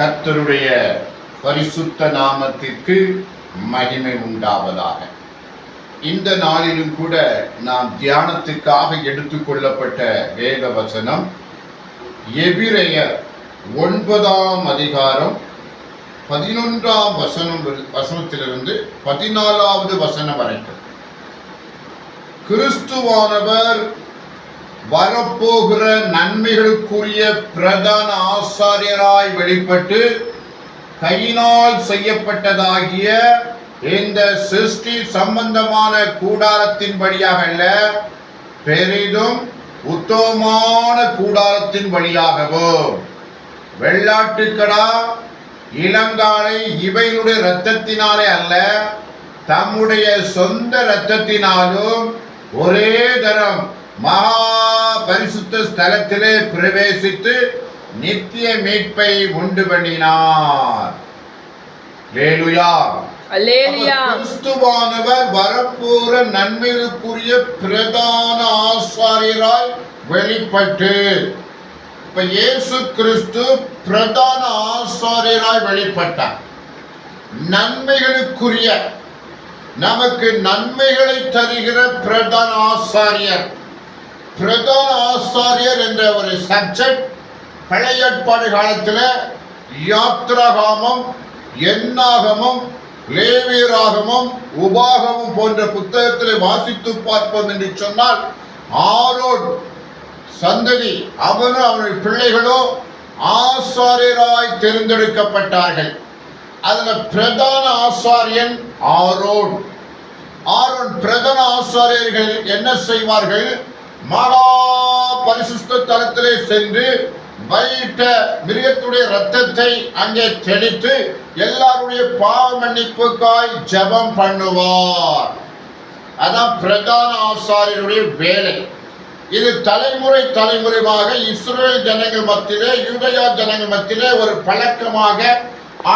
கர்த்தருடைய பரிசுத்த நாமத்திற்கு மகிமை உண்டாவதாக. இந்த நாளிலும் கூட நாம் தியானத்துக்காக எடுத்துக்கொள்ளப்பட்ட வேத வசனம் எபிரையர் ஒன்பதாம் அதிகாரம் பதினொன்றாம் வசனம் வசனத்திலிருந்து பதினாலாவது வசனம் வரைக்கும். கிறிஸ்துவானவர் வரப்போகிற நன்மைகளுக்குரிய பிரதான ஆசாரியராய் வெளிப்பட்டு கையினால் செய்யப்பட்டதாகிய இந்த சிருஷ்டி சம்பந்தமான கூடாரத்தின் வழியாக அல்ல பெரிதும் உத்தமமான கூடாரத்தின் வழியாகவோ வெள்ளாட்டுக்கடா இளங்காலை இவைகளுடைய இரத்தத்தினாலே அல்ல தம்முடைய சொந்த இரத்தத்தினாலும் ஒரே தரம் மகா பரிசுத்த ஸ்தலத்திலே பிரவேசித்து நித்திய மீட்பை உண்டு பண்ணினார். கிறிஸ்துவானவர் வரப்போற நன்மைகளுக்குரிய பிரதான ஆசாரியராய் வெளிப்பட்டு இப்ப இயேசு கிறிஸ்து பிரதான ஆசாரியராய் வெளிப்பட்டார். நன்மைகளுக்குரிய நமக்கு நன்மைகளை தருகிற பிரதான ஆசாரியர். பிரதான ஆசாரியர் என்ற ஒரு சப்ஜெக்ட் பழைய ஏற்பாடு காலத்தில் யாத்ராகாமம் எண்ணாகமம் லேவியராகமும் உபாகமம் போன்ற புத்தகத்தில் வாசித்து பார்ப்போம் என்று சொன்னால் ஆரோன் சந்ததி அவனும் அவனுடைய பிள்ளைகளோ ஆசாரியராய் தேர்ந்தெடுக்கப்பட்டார்கள். அதில் பிரதான ஆசாரியன் ஆரோன். ஆரோன் பிரதான ஆசாரியர்கள் என்ன செய்வார்கள்? மகா பரிசுத்த தலத்திலே சென்று பலியிட்ட மிருகத்துடைய ரத்தத்தை அங்கே தெளித்து எல்லாருடைய பாவ மன்னிப்புக்காய் ஜெபம் பண்ணுவார். அதான் பிரதான ஆசாரியருடைய வேலை. இது தலைமுறை தலைமுறைவாக இஸ்ரேல் ஜனங்கள் மத்தியிலே யூதயா ஜனங்கள் மத்தியிலே ஒரு பழக்கமாக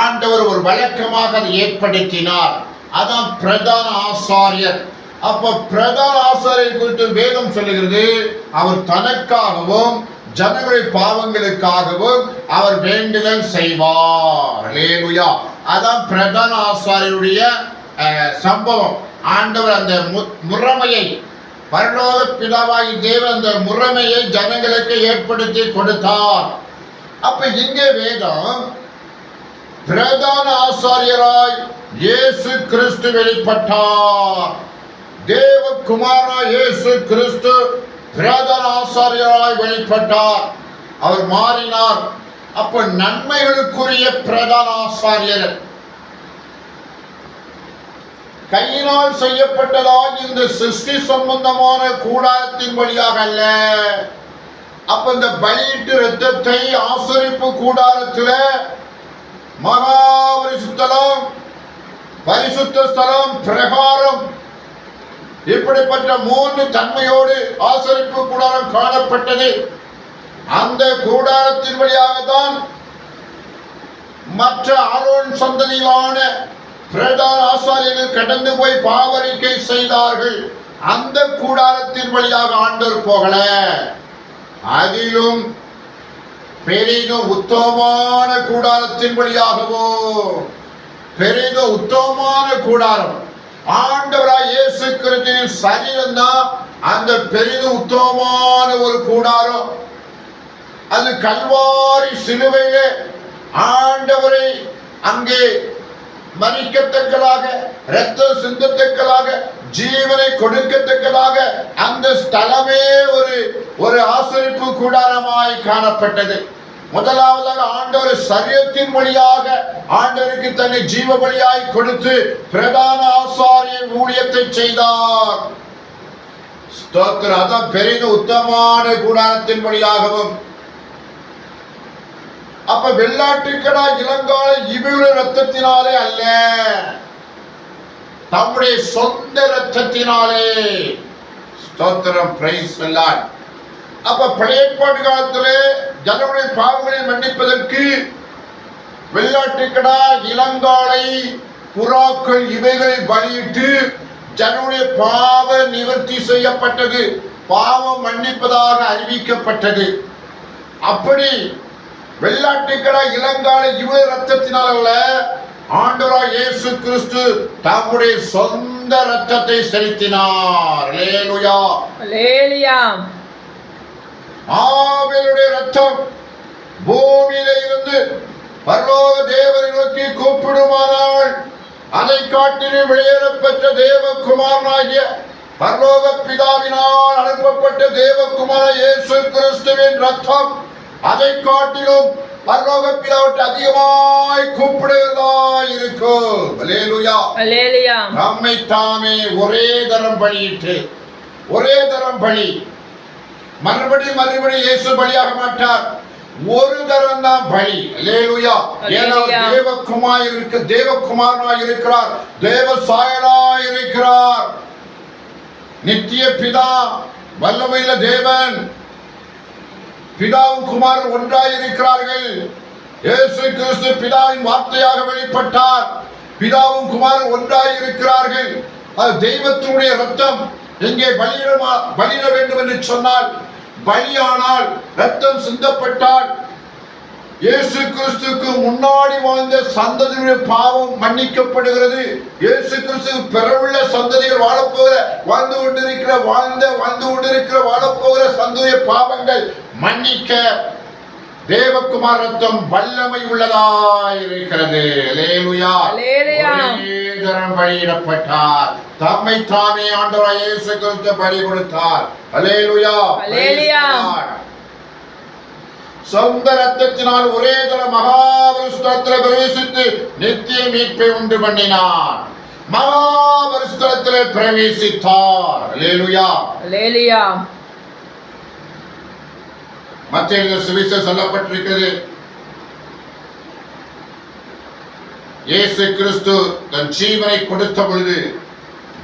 ஆண்டவர் ஒரு வழக்கமாக அதை ஏற்படுத்தினார். அதான் பிரதான ஆசாரியர். அப்ப பிரதான ஆசாரியை குறித்து வேதம் சொல்லுகிறது. அவர் தனக்காகவும் ஜனங்களுடைய பாவங்களுக்காகவும் அவர் வேண்டுதல் செய்வார். அல்லேலூயா அதான் பிரதான ஆசாரியருடைய சம்பவம். ஆண்டவர் அந்த மு- முறைமையை பரலோக பிதாவாகி தேவன் அந்த முறைமையை ஜனங்களுக்கு ஏற்படுத்தி கொடுத்தார். அப்ப இங்கே வேதம் பிரதான ஆசாரியராய் இயேசு கிறிஸ்து வெளிப்பட்டார். தேவகுமாரா இயேசு கிறிஸ்து பிரதான ஆசாரியராய் வெளிப்பட்டார். அவர் மாறினார். அப்ப நன்மைகளுக்குரிய பிரதான ஆசாரியர். கையினால் செய்யப்பட்டதால் இந்த சிருஷ்டி சம்பந்தமான கூடாரத்தின் வழியாக அல்ல. அப்ப இந்த பலியிட்டு ரத்தத்தை ஆசரிப்பு கூடாரத்தில் மகாபரிசுத்தலம் பரிசுத்த ஸ்தலம் பிரகாரம் இப்படிப்பட்ட மூன்று தன்மையோடு ஆசரிப்பு கூடாரம் காணப்பட்டது. அந்த கூடாரத்தின் வழியாகத்தான் மற்ற ஆரோன் சந்ததியிலான பிரதான ஆசாரியர்கள் கடந்து போய் பாவரிக்கை செய்தார்கள். அந்த கூடாரத்தின் வழியாக ஆண்டவர் போகல. அதிலும் பெரிதும் உத்தமமான கூடாரத்தின் வழியாகவோ பெரிதும் உத்தமமான கூடாரம் ஆண்டவராய் இயேசு கிறிஸ்துவின் சரீரம் தான் அந்த பெரிதும் உத்தமமான ஒரு கூடாரம். அது கல்வாரி சிலுவையிலே ஆண்டவரை அங்கே மறிக்கத்தக்கதாக இரத்த சிந்தத்தக்கதாக ஜீவனை கொடுக்கத்தக்கதாக அந்த ஸ்தலமே ஒரு ஒரு ஆசரிப்பு கூடாரமாய் காணப்பட்டது. முதலாவதாக ஆண்டவர் சரியத்தின் வழியாக ஆண்டவருக்கு தன்னை ஜீவ பலியாய் கொடுத்து பிரதான ஆசாரிய ஊழியத்தை செய்தார். அதான் பெரிய உத்தமான கூடாரத்தின் வழியாகவும் அப்ப வெள்ளாட்டுக்கடா இளங்கால இவருடைய ரத்தத்தினாலே அல்ல. தம்முடைய சொந்த ரத்தத்தினாலே ஸ்தோத்திரம். பிரைஸ் அப்ப பழைய காலத்திலே ஜனங்களுடைய பாவங்களை மன்னிப்பதற்கு வெள்ளாட்டுக்கடா இளங்காலை புறாக்கள் இவைகளை பலியிட்டு ஜனங்களுடைய பாவ நிவர்த்தி செய்யப்பட்டது. பாவம் மன்னிப்பதாக அறிவிக்கப்பட்டது. அப்படி வெள்ளாட்டுக்கடா இளங்காலை இவ்வளவு ரத்தத்தினால் அல்ல ஆண்டரா இயேசு கிறிஸ்து தம்முடைய சொந்த ரத்தத்தை செலுத்தினார். லேலுயா லேலியாம் ஆவிலுடைய ரத்தம் பூமியில இருந்து பரலோக தேவனை நோக்கி கூப்பிடுமானால் அதை காட்டிலும் வெளியேறப்பெற்ற தேவகுமாரனாகிய பரலோக பிதாவினால் அனுப்பப்பட்ட தேவகுமார இயேசு கிறிஸ்துவின் ரத்தம் அதை காட்டிலும் பரலோக பிதாவிட்டு அதிகமாய் கூப்பிடுவதாய் இருக்கும் நம்மை தாமே ஒரே தரம் பலியிட்டு ஒரே தரம் பலி மறுபடி மறுபடி இயேசு பலியாக மாட்டார். ஒரு தரம் தான் பலி. அல்லேலூயா ஏனால். தேவகுமார் இருக்க தேவகுமாரனாய் இருக்கிறார். தேவ சாயலாய் இருக்கிறார். நித்திய பிதா வல்லமையில தேவன். பிதாவும் குமாரன் ஒன்றாய் இருக்கிறார்கள். இயேசு கிறிஸ்து பிதாவின் வார்த்தையாக வெளிப்பட்டார். பிதாவும் குமாரன் ஒன்றாய் இருக்கிறார்கள். அது தெய்வத்தினுடைய ரத்தம். எங்கே பலியிடமா பலியிட வேண்டும் என்று சொன்னால் பலியானால் ரத்தம் சிந்தப்பட்டால் இயேசு கிறிஸ்துக்கு முன்னாடி வாழ்ந்த சந்ததியுடைய பாவம் மன்னிக்கப்படுகிறது. இயேசு கிறிஸ்து பிறவுள்ள சந்ததிகள் வாழப்போகிற வாழ்ந்து கொண்டிருக்கிற வாழ்ந்த வாழ்ந்து கொண்டிருக்கிற வாழப்போகிற சந்ததிய பாவங்கள் மன்னிக்க தேவகுமார் ரத்தம் வல்லமை உள்ளதாய் இருக்கிறது தரம் பலியிடப்பட்டார் தம்மை தாமே ஆண்டவராய் இயேசு கிறிஸ்து பலி கொடுத்தார். Lord. சொந்த ரத்தத்தினால் ஒரே தர மகாபரிசுத்தத்தில் பிரவேசித்து நித்திய மீட்பை உண்டு பண்ணினார். மகாபரிசுத்தத்தில் பிரவேசித்தார். அல்லேலூயா அல்லேலியா மத்திய சுவிச சொல்லப்பட்டிருக்கிறது. இயேசு கிறிஸ்து தன் ஜீவனை கொடுத்த பொழுது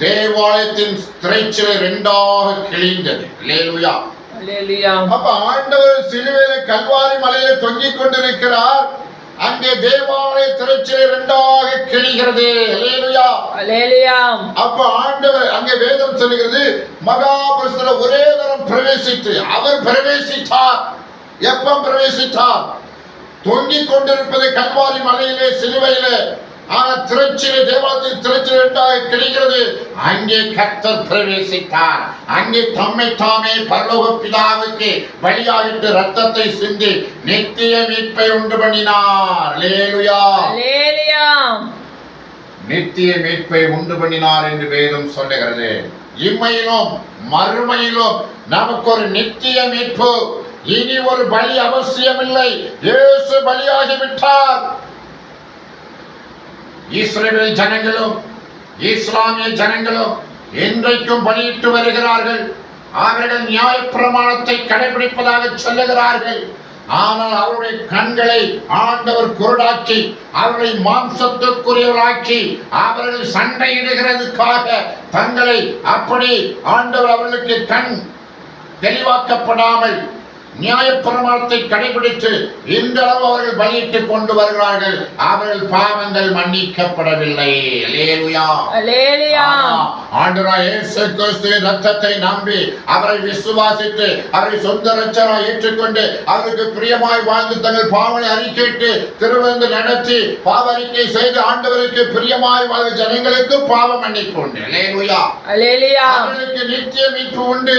தேவாலயத்தின் திரைச்சிலை இரண்டாக கிழிந்தது. அல்லேலியா. அப்ப ஆண்டவர் சிலுவையில கல்வாரி மலையில தொங்கிக் கொண்டிருக்கிறார். அங்கே தேவாலய திரைச்சிலை இரண்டாக கிழிகிறது. அப்ப ஆண்டவர் அங்கே வேதம் சொல்லுகிறது மகாபுருஷன ஒரே தரம் பிரவேசித்து அவர் பிரவேசித்தார். எப்ப பிரவேசித்தார்? தொங்கிக் கொண்டிருப்பது கல்வாரி மலையிலே சிலுவையிலே. ஆனா திருச்சியில தேவாலயத்தில் திருச்சி இரண்டாக கிழிகிறது அங்கே கர்த்தர் பிரவேசித்தார். அங்கே தம்மை தாமே பரலோக பிதாவுக்கு பலியாகிட்டு ரத்தத்தை சிந்தி நித்திய மீட்பை உண்டு பண்ணினார். லேலுயா நித்திய மீட்பை உண்டு பண்ணினார் என்று வேதம் சொல்லுகிறது. இம்மையிலும் மறுமையிலும் நமக்கு ஒரு நித்திய மீட்பு. இனி ஒரு பலி அவசியமில்லை. இயேசு பலியாகி விட்டார் இஸ்ரேல் ஜனங்களும் இஸ்லாமிய ஜனங்களும் இன்றைக்கும் பலியிட்டு வருகிறார்கள். அவர்கள் நியாயப்பிரமாணத்தை கடைபிடிப்பதாக சொல்லுகிறார்கள். ஆனால் அவருடைய கண்களை ஆண்டவர் குருடாக்கி அவர்களை மாம்சத்துக்குரியவராக்கி அவர்கள் சண்டையிடுகிறதுக்காக தங்களை அப்படி ஆண்டவர் அவர்களுக்கு கண் தெளிவாக்கப்படாமல் நியாயப்பிரமாணத்தை கடைபிடித்து இன்றளவு அவர்கள் பலியிட்டுக் கொண்டு வருகிறார்கள். அவர்கள் பாவங்கள் மன்னிக்கப்படவில்லை. ரத்தத்தை நம்பி அவரை விசுவாசித்து அவரை சொந்த ரட்சராய் ஏற்றுக்கொண்டு அவருக்கு பிரியமாய் வாழ்ந்து தங்கள் பாவனை அறிக்கையிட்டு திருவந்து நடத்தி பாவ அறிக்கை செய்து ஆண்டவருக்கு பிரியமாய் வாழ்ந்த ஜனங்களுக்கு பாவ மன்னிப்பு உண்டு. நித்திய மீட்பு உண்டு.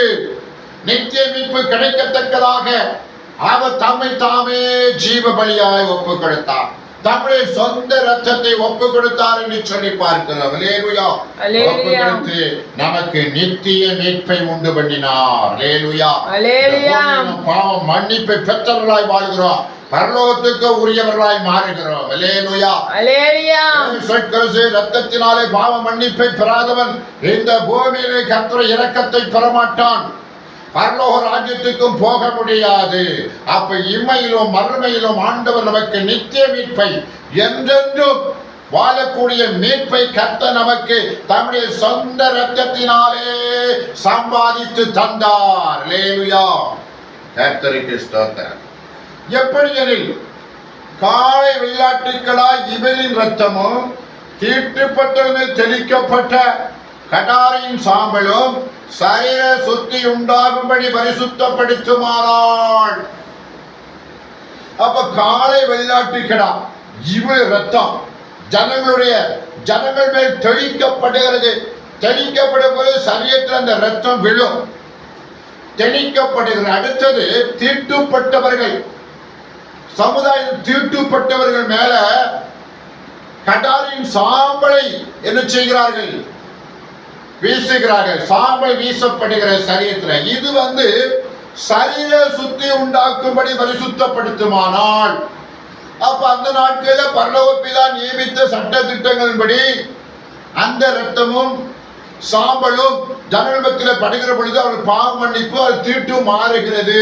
நித்திய மீட்பு கிடைக்கத்தக்கதாக. அவர் தம்மை தாமே ஜீவ பலியாய் ஒப்பு கொடுத்தார் தம்முடைய சொந்த ரத்தத்தை ஒப்பு கொடுத்தார் என்று சொல்லி பார்க்கிறோம். ஒப்பு கொடுத்து நமக்கு நித்திய மீட்பை உண்டு பண்ணினார். பாவம் மன்னிப்பை பெற்றவர்களாய் வாழ்கிறோம். பரலோகத்துக்கு உரியவர்களாய் மாறுகிறோம். ரத்தத்தினாலே பாவ மன்னிப்பை பெறாதவன் இந்த பூமியிலே கர்த்தர் இரக்கத்தை பெறமாட்டான். பரலோக ராஜ்யத்துக்கும் போக முடியாது. அப்ப இம்மையிலும் மறுமையிலும் ஆண்டவர் நமக்கு நித்திய மீட்பை என்றென்றும் வாழக்கூடிய மீட்பை கத்த நமக்கு தம்முடைய சொந்த ரத்தத்தினாலே சம்பாதித்து தந்தார். லேலுயா கர்த்தருக்கு ஸ்தோத்திரம். எப்படி எனில் காலை வெள்ளாட்டுக்களாய் இவரின் ரத்தமும் தீட்டுப்பட்டவர்கள் தெளிக்கப்பட்ட கடாரின் சாம்பலும் சரீர சுத்தி உண்டாகும்படி பரிசுத்தப்படுத்துமாறாள். அப்ப காளை வெள்ளாட்டு கிடா இவ்வளவு ரத்தம் ஜனங்களுடைய ஜனங்கள் மேல் தெளிக்கப்படுகிறது. தெளிக்கப்படும் போது சரீரத்தில் அந்த ரத்தம் விழும். தெளிக்கப்படுகிற அடுத்தது தீட்டுப்பட்டவர்கள். சமுதாயம் தீட்டுப்பட்டவர்கள் மேல கடாரின் சாம்பலை என்ன செய்கிறார்கள்? வீசுகிறார்கள் சாம்பல் வீசப்படுகிற சரீரத்துல. இது வந்து சரீர சுத்தி உண்டாக்கும்படி பரிசுத்தப்படுத்துமானால் அப்ப அந்த நாட்களில் பரலோகப்பிதா நியமித்த சட்ட திட்டங்களின்படி அந்த ரத்தமும் சாம்பலும் ஜனநலத்தில் படுகிற பொழுது அவர் பாவ மன்னிப்பு அது தீட்டு மாறுகிறது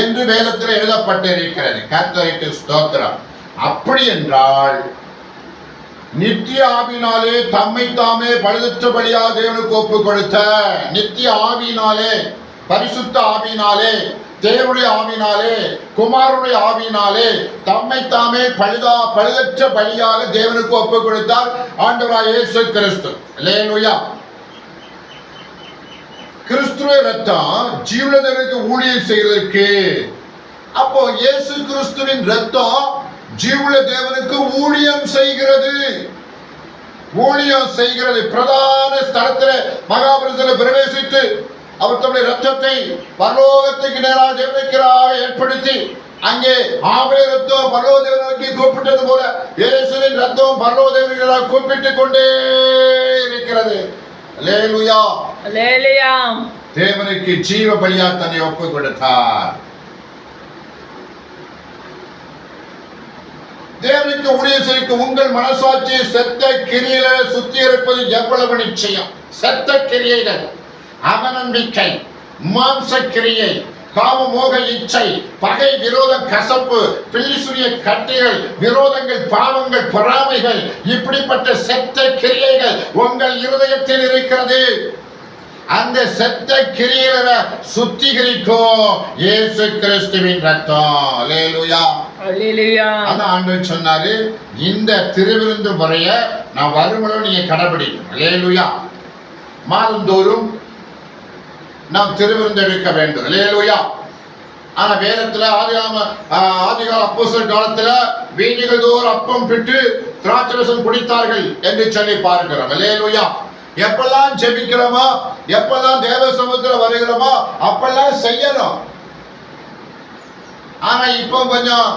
என்று வேதத்தில் எழுதப்பட்டிருக்கிறது. கர்த்தருக்கு ஸ்தோத்திரம். அப்படி என்றால் நித்திய ஆவினாலே தம்மை தாமே பழுதற்ற பலியா தேவனுக்கு ஒப்பு கொடுத்த நித்திய ஆவினாலே பரிசுத்த ஆவினாலே தேவனுடைய ஆவினாலே குமாரனுடைய ஆவினாலே தம்மை தாமே பழுதா பழுதற்ற பலியாக தேவனுக்கு ஒப்பு கொடுத்தார் ஆண்டவராய் இயேசு கிறிஸ்து லேனுயா கிறிஸ்துவ ரத்தம் ஜீவனதனுக்கு ஊழியம் செய்வதற்கு அப்போ இயேசு கிறிஸ்துவின் ரத்தம் ஜீவுள்ள தேவனுக்கு ஊழியம் செய்கிறது. ஊழியம் செய்கிறது. பிரதான ஸ்தலத்தில் மகாபுரத்தில் பிரவேசித்து அவர் தம்முடைய ரத்தத்தை பரலோகத்துக்கு நேராக தேவனுக்கிறாக ஏற்படுத்தி அங்கே ஆபே ரத்தம் பரலோக தேவனை நோக்கி கூப்பிட்டது போல இயேசுவின் ரத்தம் பரலோக தேவனுக்கு கூப்பிட்டு கொண்டே இருக்கிறது. தேவனுக்கு ஜீவ பலியா தன்னை ஒப்பு கொடுத்தார் தேவனுக்கு ஊழியம் செய்ய உங்கள் மனசாட்சி செத்த கிரியில சுத்தி இருப்பது எவ்வளவு நிச்சயம்? செத்த கிரியைகள் அவநம்பிக்கை மாம்ச கிரியை காம மோக இச்சை பகை விரோத கசப்பு பில்லிசுரிய கட்டிகள் விரோதங்கள் பாவங்கள் பொறாமைகள் இப்படிப்பட்ட செத்த கிரியைகள் உங்கள் இருதயத்தில் இருக்கிறது. அந்த செத்த கிரியைகளை சுத்திகரிக்கும் இயேசு கிறிஸ்துவின் ரத்தம். லேலுயா அதான் ஆண்டவர் சொன்னாரு இந்த திருவிருந்து முறைய நான் வருமளவு நீங்க கடைபிடிக்கணும் லேலுயா மாதந்தோறும் நாம் திருவிருந்து எடுக்க வேண்டும். லேலுயா ஆனா வேதத்துல ஆதிகாம ஆதிகால அப்போசல் காலத்துல வீதிகள் தோறும் அப்பம் பிட்டு திராட்சரசம் குடித்தார்கள் என்று சொல்லி பார்க்கிறோம். லேலுயா எப்பெல்லாம் ஜெபிக்கிறோமோ எப்பெல்லாம் தேவ சமூகத்தில் வருகிறோமோ அப்பெல்லாம் செய்யணும். ஆனா இப்போ கொஞ்சம்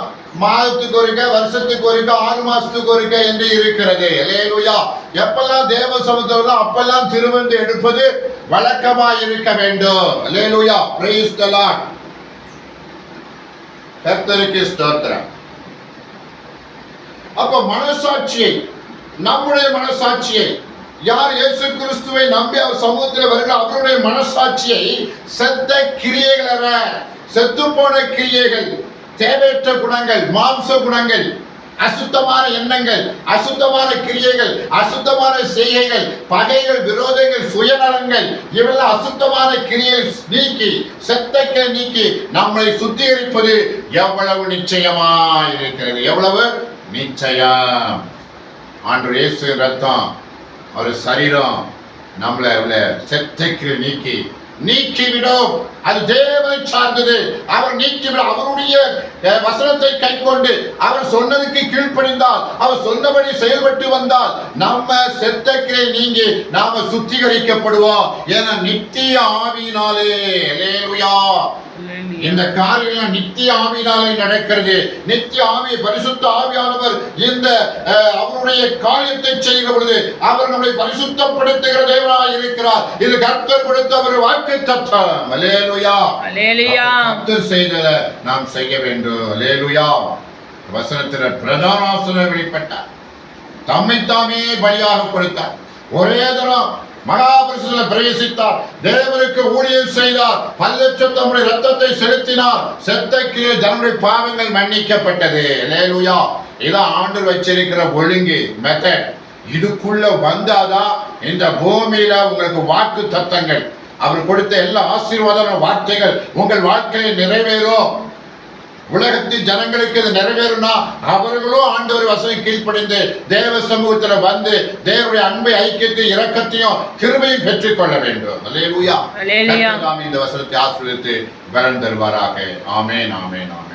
மாதத்துக்கு ஒருக்க வருஷத்துக்கு ஒருக்க ஆறு மாசத்துக்கு ஒருக்க என்று இருக்கிறது. இல்லையா எப்பெல்லாம் தேவ சமுத்திரம் அப்பெல்லாம் திருவந்து எடுப்பது வழக்கமா இருக்க வேண்டும். இல்லையா பிரைஸ் தி கர்த்தருக்கு ஸ்தோத்திரம். அப்ப மனசாட்சியை நம்முடைய மனசாட்சியை யார் இயேசு கிறிஸ்துவை நம்பி அவர் சமூகத்தில் வருகிற அவருடைய மனசாட்சியை செத்த கிரியைகள செத்துப்போன கிரியைகள் தேவையற்ற குணங்கள் மாம்ச குணங்கள் அசுத்தமான எண்ணங்கள் அசுத்தமான கிரியைகள் அசுத்தமான செய்கைகள் பகைகள் விரோதங்கள் சுயநலங்கள் இவெல்லாம் அசுத்தமான கிரியைகள் நீக்கி செத்தக்க நீக்கி நம்மை சுத்திகரிப்பது எவ்வளவு நிச்சயமா இருக்கிறது? எவ்வளவு? நிச்சயம். ஆண்டு இயேசு ரத்தம் ஒரு சரீரம் நம்மளை உள்ள செத்தைக்கு நீக்கி நீக்கிவிடும். அது தேவனை சார்ந்தது. அவர் நீக்கிவிடும் அவருடைய அஹ், வசனத்தை கைக்கொண்டு அவர் சொன்னதுக்கு கீழ்ப்படிந்தால் அவர் சொன்னபடி செயல்பட்டு வந்தால் நம்ம செத்தக்கிரை நீங்கி நாம சுத்திகரிக்கப்படுவோம் என நித்திய ஆவினாலே அல்லேலூயா இந்த காரியெல்லாம் நித்திய ஆவியினாலே நடக்கிறது. நித்திய ஆவி பரிசுத்த ஆவியானவர் இந்த அவருடைய காரியத்தை செய்கிற பொழுது அவர் நம்மை பரிசுத்தப்படுத்துகிற தேவனாய் இருக்கிறார். இது கர்த்தர் கொடுத்த ஒரு வாக்கு தத்துவம் அல்லேலூயா. கர்த்தர் செய்ததை நாம் செய்ய வேண்டும். அல்லேலூயா. வசனத்தில் பிரதான ஆசிரியர் வெளிப்பட்டார் தம்மை தாமே பலியாக கொடுத்தார். ஒரே தரம் மகாபரிசுல பிரவேசித்தார். தேவனுக்கு ஊழியம் செய்தார். பல்லட்சம் தம்முடைய ரத்தத்தை செலுத்தினார். செத்தக்கு தன்னுடைய பாவங்கள் மன்னிக்கப்பட்டது. லேலுயா இதான் ஆண்டு வச்சிருக்கிற ஒழுங்கு மெத்தட் இதுக்குள்ள வந்தாதான் இந்த பூமியில உங்களுக்கு வாக்கு தத்தங்கள். அவர் கொடுத்த எல்லா ஆசீர்வாதமான வார்த்தைகள் உங்கள் வாழ்க்கையை நிறைவேறும். உலகத்தின் ஜனங்களுக்கு இது நிறைவேறும்னா அவர்களும் ஆண்டவர் வசனம் கீழ்ப்படிந்து தேவ சமூகத்துல வந்து தேவனுடைய அன்பை ஐக்கியத்தை இரக்கத்தையும் கிருபையும் பெற்றுக்கொள்ள வேண்டும். இந்த வசனத்தை ஆசீர்வதித்து பலன் தருவாராக. ஆமென் ஆமென் ஆமென்.